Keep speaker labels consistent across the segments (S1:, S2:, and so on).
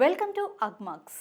S1: Welcome to Agmax.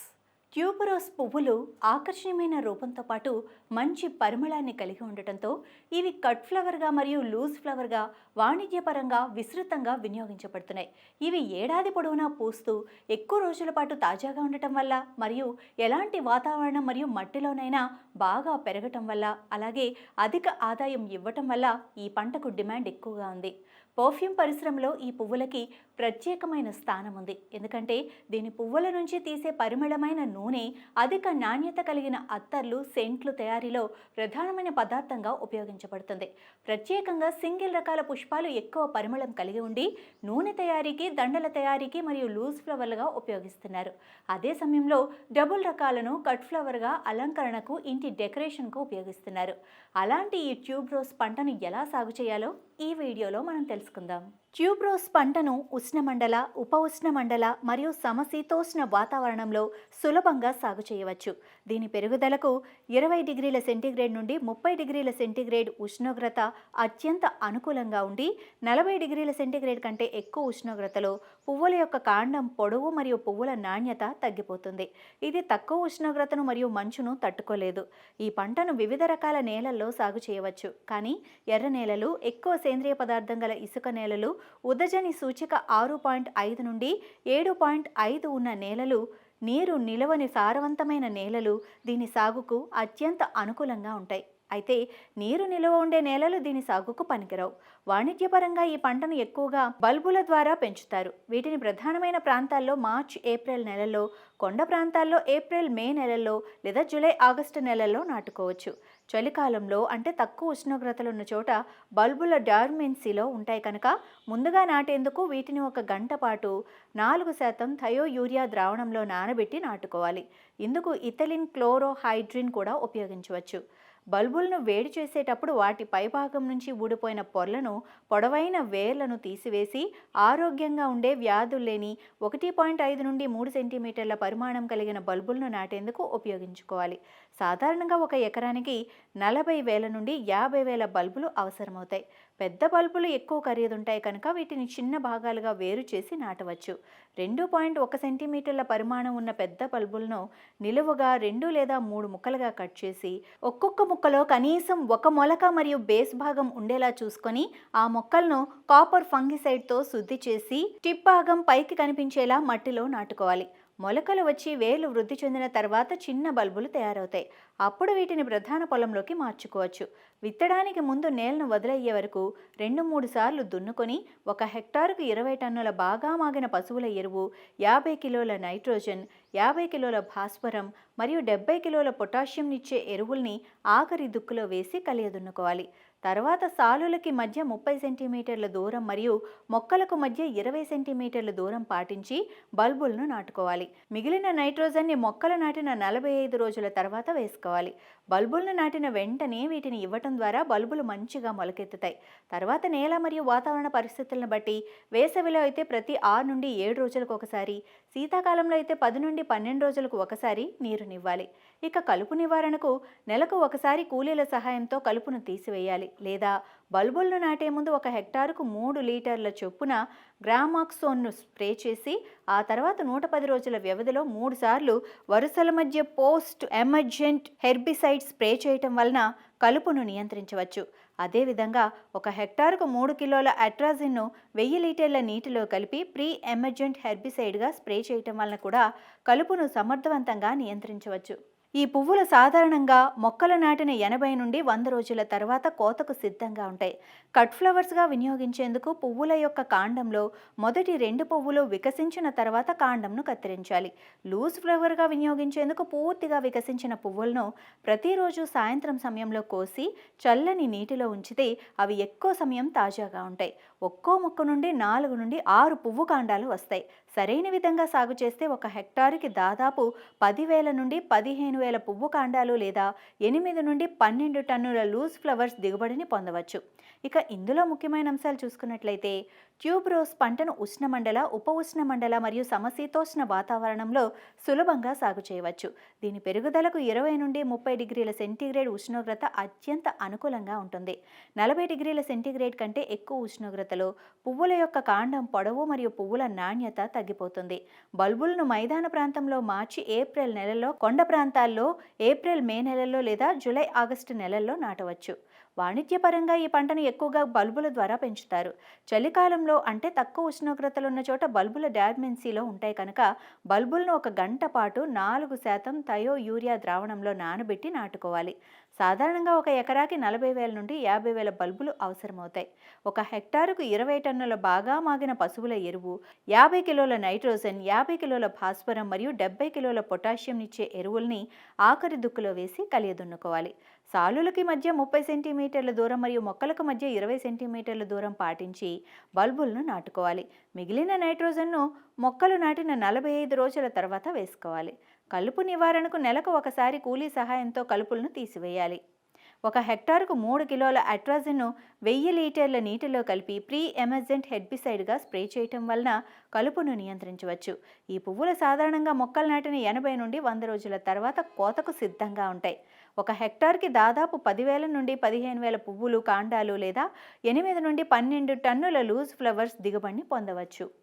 S1: ట్యూబరోస్ పువ్వులు ఆకర్షణీయమైన రూపంతో పాటు మంచి పరిమళాన్ని కలిగి ఉండటంతో ఇవి కట్ ఫ్లవర్గా మరియు లూజ్ ఫ్లవర్గా వాణిజ్యపరంగా విస్తృతంగా వినియోగించబడుతున్నాయి. ఇవి ఏడాది పొడవునా పూస్తూ ఎక్కువ రోజుల పాటు తాజాగా ఉండటం వల్ల మరియు ఎలాంటి వాతావరణం మరియు మట్టిలోనైనా బాగా పెరగటం వల్ల అలాగే అధిక ఆదాయం ఇవ్వటం వల్ల ఈ పంటకు డిమాండ్ ఎక్కువగా ఉంది. పర్ఫ్యూమ్ పరిశ్రమలో ఈ పువ్వులకి ప్రత్యేకమైన స్థానం ఉంది ఎందుకంటే దీని పువ్వుల నుంచి తీసే పరిమళమైన నూనె అధిక నాణ్యత కలిగిన అత్తర్లు సెంట్లు తయారీలో ప్రధానమైన పదార్థంగా ఉపయోగించబడుతుంది. ప్రత్యేకంగా సింగిల్ రకాల పుష్పాలు ఎక్కువ పరిమళం కలిగి ఉండి నూనె తయారీకి దండల తయారీకి మరియు లూజ్ ఫ్లవర్లుగా ఉపయోగిస్తున్నారు. అదే సమయంలో డబుల్ రకాలను కట్ ఫ్లవర్గా అలంకరణకు ఇంటి డెకరేషన్కు ఉపయోగిస్తున్నారు. అలాంటి ఈ ట్యూబ్ రోజ్ పంటను ఎలా సాగు చేయాలో ఈ వీడియోలో మనం తెలుసుకుందాం. ట్యూబ్రోస్ పంటను ఉష్ణమండల ఉప ఉష్ణమండల మరియు సమశీతోష్ణ వాతావరణంలో సులభంగా సాగు చేయవచ్చు. దీని పెరుగుదలకు ఇరవై డిగ్రీల సెంటీగ్రేడ్ నుండి ముప్పై డిగ్రీల సెంటీగ్రేడ్ ఉష్ణోగ్రత అత్యంత అనుకూలంగా ఉండి నలభై డిగ్రీల సెంటీగ్రేడ్ కంటే ఎక్కువ ఉష్ణోగ్రతలో పువ్వుల యొక్క కాండం పొడవు మరియు పువ్వుల నాణ్యత తగ్గిపోతుంది. ఇది తక్కువ ఉష్ణోగ్రతను మరియు మంచును తట్టుకోలేదు. ఈ పంటను వివిధ రకాల నేలల్లో సాగు చేయవచ్చు. కానీ ఎర్ర నేలలు ఎక్కువ సేంద్రియ పదార్థం గల ఇసుక నేలలు ఉదజని సూచిక ఆరు పాయింట్ ఐదు నుండి ఏడు పాయింట్ ఐదు ఉన్న నేలలు నీరు నిలవని సారవంతమైన నేలలు దీని సాగుకు అత్యంత అనుకూలంగా ఉంటాయి. అయితే నీరు నిలువ ఉండే నేలలు దీని సాగుకు పనికిరావు. వాణిజ్యపరంగా ఈ పంటను ఎక్కువగా బల్బుల ద్వారా పెంచుతారు. వీటిని ప్రధానమైన ప్రాంతాల్లో మార్చ్ ఏప్రిల్ నెలలో కొండ ప్రాంతాల్లో ఏప్రిల్ మే నెలలో లేదా జూలై ఆగస్టు నెలల్లో నాటుకోవచ్చు. చలికాలంలో అంటే తక్కువ ఉష్ణోగ్రతలు ఉన్న చోట బల్బుల డార్మెన్సీలో ఉంటాయి కనుక ముందుగా నాటేందుకు వీటిని ఒక గంట పాటు నాలుగు శాతం థయో యూరియా ద్రావణంలో నానబెట్టి నాటుకోవాలి. ఇందుకు ఇథలిన్ క్లోరోహైడ్రిన్ కూడా ఉపయోగించవచ్చు. బల్బులను వేడి చేసేటప్పుడు వాటి పైభాగం నుంచి ఊడిపోయిన పొరలను పొడవైన వేర్లను తీసివేసి ఆరోగ్యంగా ఉండే వ్యాధులు లేని ఒకటి పాయింట్ ఐదు నుండి మూడు సెంటీమీటర్ల పరిమాణం కలిగిన బల్బులను నాటేందుకు ఉపయోగించుకోవాలి. సాధారణంగా ఒక ఎకరానికి నలభై వేల నుండి యాభై వేల బల్బులు అవసరమవుతాయి. పెద్ద బల్బులు ఎక్కువ ఖరీదుంటాయి కనుక వీటిని చిన్న భాగాలుగా వేరు చేసి నాటవచ్చు. రెండు పాయింట్ ఒక సెంటీమీటర్ల పరిమాణం ఉన్న పెద్ద బల్బులను నిలువుగా రెండు లేదా మూడు ముక్కలుగా కట్ చేసి ఒక్కొక్క ముక్కలో కనీసం ఒక మొలక మరియు బేస్ భాగం ఉండేలా చూసుకొని ఆ మొక్కలను కాపర్ ఫంగిసైడ్తో శుద్ధి చేసి టిప్ భాగం పైకి కనిపించేలా మట్టిలో నాటుకోవాలి. మొలకలు వచ్చి వేలు వృద్ధి చెందిన తర్వాత చిన్న బల్బులు తయారవుతాయి. అప్పుడు వీటిని ప్రధాన పొలంలోకి మార్చుకోవచ్చు. విత్తడానికి ముందు నేలను వదిలయ్యే వరకు రెండు మూడు సార్లు దున్నుకొని ఒక హెక్టారుకు ఇరవై టన్నుల బాగా మాగిన పశువుల ఎరువు యాభై కిలోల నైట్రోజన్ యాభై కిలోల భాస్వరం మరియు డెబ్బై కిలోల పొటాషియం ఇచ్చే ఎరువుల్ని ఆఖరి దుక్కులో వేసి కలియదున్నుకోవాలి. తర్వాత సాలులకి మధ్య ముప్పై సెంటీమీటర్ల దూరం మరియు మొక్కలకు మధ్య ఇరవై సెంటీమీటర్ల దూరం పాటించి బల్బులను నాటుకోవాలి. మిగిలిన నైట్రోజన్ని మొక్కలు నాటిన నలభై ఐదు రోజుల తర్వాత వేసుకోవాలి. బల్బులను నాటిన వెంటనే వీటిని ఇవ్వటం ద్వారా బల్బులు మంచిగా మొలకెత్తుతాయి. తర్వాత నేల మరియు వాతావరణ పరిస్థితులను బట్టి వేసవిలో అయితే ప్రతి ఆరు నుండి ఏడు రోజులకు ఒకసారి శీతాకాలంలో అయితే పది నుండి పన్నెండు రోజులకు ఒకసారి నీరునివ్వాలి ఇక కలుపు నివారణకు నెలకు ఒకసారి కూలీల సహాయంతో కలుపును తీసివేయాలి. లేదా బల్బులను నాటే ముందు ఒక హెక్టారుకు మూడు లీటర్ల చొప్పున గ్రామాక్సోన్ను స్ప్రే చేసి ఆ తర్వాత నూట పది రోజుల వ్యవధిలో మూడు సార్లు వరుసల మధ్య పోస్ట్ ఎమర్జెంట్ హెర్బిసైడ్ స్ప్రే చేయటం వలన కలుపును నియంత్రించవచ్చు. అదేవిధంగా ఒక హెక్టారుకు మూడు కిలోల అట్రాజిన్ను వెయ్యి లీటర్ల నీటిలో కలిపి ప్రీ ఎమర్జెంట్ హెర్బిసైడ్గా స్ప్రే చేయటం వలన కూడా కలుపును సమర్థవంతంగా నియంత్రించవచ్చు. ఈ పువ్వులు సాధారణంగా మొక్కలు నాటిన ఎనభై నుండి వంద రోజుల తర్వాత కోతకు సిద్ధంగా ఉంటాయి. కట్ ఫ్లవర్స్గా వినియోగించేందుకు పువ్వుల యొక్క కాండంలో మొదటి రెండు పువ్వులు వికసించిన తర్వాత కాండంను కత్తిరించాలి. లూజ్ ఫ్లవర్గా వినియోగించేందుకు పూర్తిగా వికసించిన పువ్వులను ప్రతిరోజు సాయంత్రం సమయంలో కోసి చల్లని నీటిలో ఉంచితే అవి ఎక్కువ సమయం తాజాగా ఉంటాయి. ఒక్కో మొక్క నుండి నాలుగు నుండి ఆరు పువ్వు కాండాలు వస్తాయి. సరైన విధంగా సాగు చేస్తే ఒక హెక్టారుకి దాదాపు పదివేల నుండి పదిహేను వేల పువ్వు కాండాలు లేదా ఎనిమిది నుండి పన్నెండు టన్నుల లూజ్ ఫ్లవర్స్ దిగుబడిని పొందవచ్చు. ఇక ఇందులో ముఖ్యమైన అంశాలు చూసుకున్నట్లయితే ట్యూబ్రోస్ పంటను ఉష్ణమండల ఉప ఉష్ణమండల మరియు సమశీతోష్ణ వాతావరణంలో సులభంగా సాగు చేయవచ్చు. దీని పెరుగుదలకు ఇరవై నుండి ముప్పై డిగ్రీల సెంటీగ్రేడ్ ఉష్ణోగ్రత అత్యంత అనుకూలంగా ఉంటుంది. నలభై డిగ్రీల సెంటీగ్రేడ్ కంటే ఎక్కువ ఉష్ణోగ్రతలో పువ్వుల యొక్క కాండం పొడవు మరియు పువ్వుల నాణ్యత తగ్గిపోతుంది. బల్బులను మైదాన ప్రాంతంలో మార్చి ఏప్రిల్ నెలలో కొండ ప్రాంతాల్లో ఏప్రిల్ మే నెలలో లేదా జూలై ఆగస్టు నెలల్లో నాటవచ్చు. వాణిజ్యపరంగా ఈ పంటను ఎక్కువగా బల్బుల ద్వారా పెంచుతారు. చలికాలంలో అంటే తక్కువ ఉష్ణోగ్రతలు ఉన్న చోట బల్బుల డార్మెన్సీలో ఉంటాయి కనుక బల్బులను ఒక గంట పాటు నాలుగు శాతం థయో యూరియా ద్రావణంలో నానబెట్టి నాటుకోవాలి. సాధారణంగా ఒక ఎకరాకి నలభై వేల నుండి యాభై వేల బల్బులు అవసరమవుతాయి. ఒక హెక్టారుకు ఇరవై టన్నుల బాగా మాగిన పశువుల ఎరువు యాభై కిలోల నైట్రోజన్ యాభై కిలోల భాస్వరం మరియు డెబ్బై కిలోల పొటాషియం ఇచ్చే ఎరువుల్ని ఆఖరి దుక్కులో వేసి కలియదున్నుకోవాలి. సాలులకి మధ్య ముప్పై సెంటీమీటర్ల దూరం మరియు మొక్కలకు మధ్య ఇరవై సెంటీమీటర్ల దూరం పాటించి బల్బులను నాటుకోవాలి. మిగిలిన నైట్రోజన్ను మొక్కలు నాటిన నలభై ఐదు రోజుల తర్వాత వేసుకోవాలి. కలుపు నివారణకు నెలకు ఒకసారి కూలీ సహాయంతో కలుపులను తీసివేయాలి. ఒక హెక్టార్కు మూడు కిలోల అట్రాజిన్ను వెయ్యి లీటర్ల నీటిలో కలిపి ప్రీ ఎమర్జెంట్ హెడ్బిసైడ్గా స్ప్రే చేయటం వలన కలుపును నియంత్రించవచ్చు. ఈ పువ్వులు సాధారణంగా మొక్కలు నాటిన ఎనభై నుండి వంద రోజుల తర్వాత కోతకు సిద్ధంగా ఉంటాయి. ఒక హెక్టార్కి దాదాపు పదివేల నుండి పదిహేను వేల పువ్వులు కాండాలు లేదా ఎనిమిది నుండి పన్నెండు టన్నుల లూజ్ ఫ్లవర్స్ దిగుబడిని పొందవచ్చు.